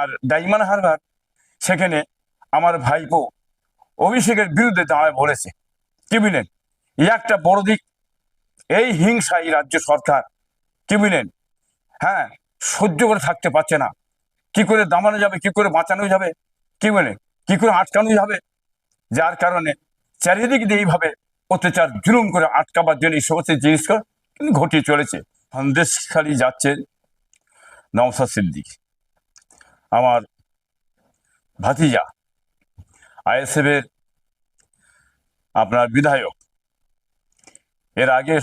আর ডাইমান হারবার, সেখানে আমার ভাইপো অভিষেকের বিরুদ্ধে দাঁড়ায় বলেছে, কি বুঝলেন একটা বড় দিক, এই হিংসা এই রাজ্য সরকার, কি বুঝলেন হ্যাঁ সহ্য করে থাকতে পারছে না। কি করে দামানো যাবে, কি করে বাঁচানো যাবে, কি বলে কি করে আটকানো যাবে? যার কারণে চারিদিক দিয়ে এইভাবে অত্যাচার জুলুম করে আটকাবার জন্য এই সমস্ত জিনিসগুলো কিন্তু ঘটিয়ে চলেছে। সন্দেশখালি যাচ্ছে নওসাদ সিদ্দিক। আমার ভাতিজা আইএসএফ এর আপনার বিধায়ক। এর আগে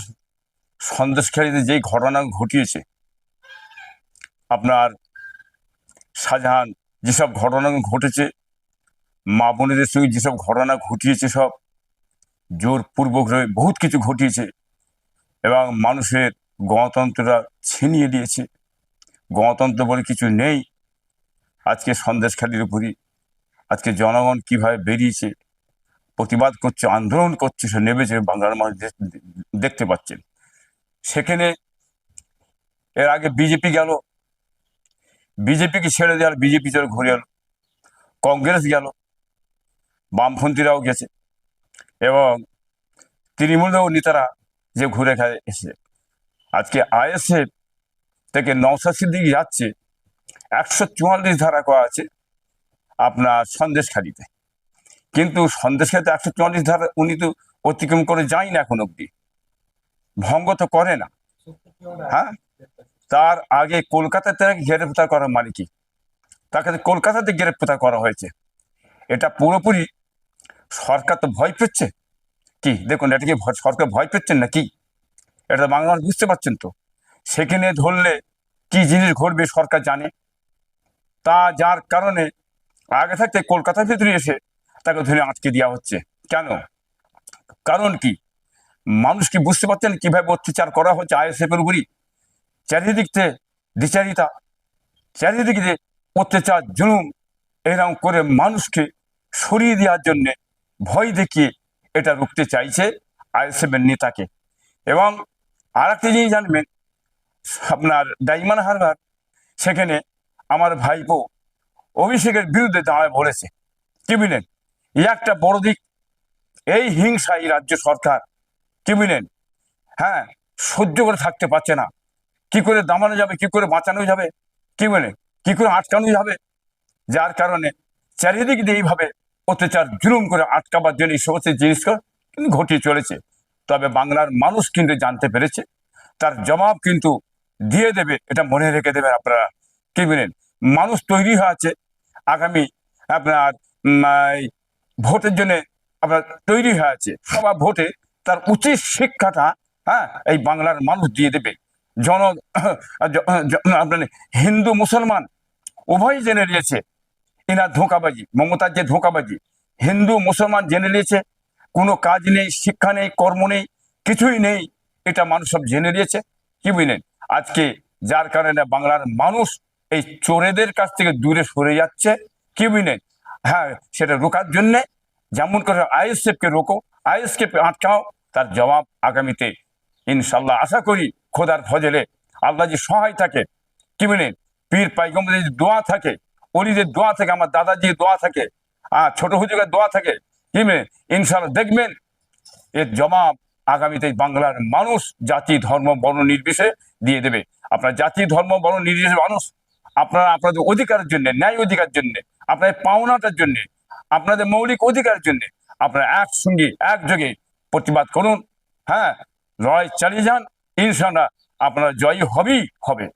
সন্দেশখালীতে যেই ঘটনা ঘটিয়েছে, আপনার শাহজাহান যেসব ঘটনা ঘটেছে, মা বোনেদের সঙ্গে যেসব ঘটনা ঘটিয়েছে সব, জোরপূর্বক বহুত কিছু ঘটিয়েছে এবং মানুষের গণতন্ত্রটা ছিনিয়ে দিয়েছে। গণতন্ত্র বলে কিছু নেই। আজকে সন্দেশখালির উপরই। আজকে জনগণ কীভাবে বেরিয়েছে, প্রতিবাদ করছে, আন্দোলন করছে, সে নেমেছে বাংলার মানুষ দেখতে পাচ্ছেন। সেখানে এর আগে বিজেপি গেল, বিজেপিকে ছেড়ে দেওয়ার, বিজেপি চলে ঘুরে এলো, কংগ্রেস গেল, বামপন্থীরাও গেছে, এবং তৃণমূলেও নেতারা যে ঘুরে খায় এসে আজকে আইএসএফ থেকে নওসাদ সিদ্দিকি যাচ্ছে একশো চুয়াল্লিশ ধারা করা আছে আপনার সন্দেশখালিতে। কিন্তু সন্দেশখালিতে একশো চুয়াল্লিশ ধারা উনি তো অতিক্রম করে যাই না এখন অব্দি ভঙ্গ তো করে না। হ্যাঁ? তার আগে কলকাতাতে তাকে গ্রেপ্তার করার মানে কি তাকে কলকাতাতে গ্রেপ্তার করা হয়েছে। এটা পুরোপুরি সরকার তো ভয় পেচ্ছে কি? দেখুন, এটা কি সরকার ভয় পেচ্ছেন না কি এটা বাংলা বুঝতে পারছেন তো। সেখানে ধরলে কি জিনিস ঘটবে সরকার জানে। তা যার কারণে আগে থাকতে কলকাতার ভিতরে এসে তাকে ধরে আটকে দেওয়া হচ্ছে। কেন? কারণ কি? মানুষ কি বুঝতে পারছেন কীভাবে অত্যাচার করা হচ্ছে আইএসএফের উপরই? চারিদিক থেকে দ্বিচারিতা চারিদিক দিয়ে অত্যাচার, জুলুম, এরকম করে মানুষকে সরিয়ে দেওয়ার জন্যে ভয় দেখিয়ে এটা রুখতে চাইছে আইএসএফ এর নেতাকে। এবং আর একটা জিনিস জানবেন, আপনার ডাইমান হারবার, সেখানে আমার ভাইপো অভিষেকের বিরুদ্ধে দাঁড়ায় বলেছে। বুঝলেন এই একটা বড় দিক, এই হিংসা এই রাজ্য সরকার। বুঝলেন হ্যাঁ সহ্য করে থাকতে পারছে না। কি করে দামানো যাবে, কি করে বাঁচানো যাবে? কি বলে কি করে আটকানো যাবে? যার কারণে চারিদিক দিয়ে এইভাবে অত্যাচার জুলুম করে আটকাবার জন্য এই সমস্ত জিনিসগুলো কিন্তু ঘটিয়ে চলেছে। তবে বাংলার মানুষ কিন্তু জানতে পেরেছে, তার জবাব কিন্তু দিয়ে দেবে, এটা মনে রেখে দেবেন আপনারা। কি বলেন মানুষ তৈরি হয়ে আছে আগামী আপনার ভোটের জন্য আপনার তৈরি হয়ে আছে সবার ভোটে তার উচিত শিক্ষাটা হ্যাঁ এই বাংলার মানুষ দিয়ে দেবে। জন আপনার হিন্দু মুসলমান উভয়ই জেনে নিয়েছে, এনার ধোঁকাবাজি, মমতার যে ধোঁকাবাজি। হিন্দু মুসলমান জেনে নিয়েছে, কোনো কাজ নেই, শিক্ষা নেই, কর্ম নেই, কিছুই নেই, এটা মানুষ সব জেনে নিয়েছে। কি বুঝলেন আজকে যার কারণে বাংলার মানুষ এই চোরেদের কাছ থেকে দূরে সরে যাচ্ছে কি বুঝলেন হ্যাঁ সেটা রোকার জন্যে। যেমন করে আইএসএফ কে রোকো, আইএসকে আটকাও, তার জবাব আগামীতে, ইনশাল্লাহ। আশা করি খোদার ফজলে আল্লাহ যে সহায় থাকে কি বলেন পীর পাইগম্বরের যে দোয়া থাকে, অলিদের দোয়া থাকে, আমার দাদাজি দোয়া থাকে, আর ছোট হুজুরের দোয়া থাকে কি বলেন ইনশাল্লাহ দেখবেন, এর জবাব আগামীতে বাংলার মানুষ জাতি, ধর্ম, বর্ণ নির্বিশে দিয়ে দেবে। আপনার জাতি, ধর্ম, বর্ণ নির্বিশেষে মানুষ আপনারা আপনাদের অধিকারের জন্য, ন্যায় অধিকার জন্য, আপনাদের পাওনাটার জন্য, আপনাদের মৌলিক অধিকারের জন্য আপনারা একসঙ্গে, একযোগে প্রতিবাদ করুন। হ্যাঁ লড়াই চালিয়ে যান। ইনশাল্লাহ আপনারা জয়ী হবেই, হবে।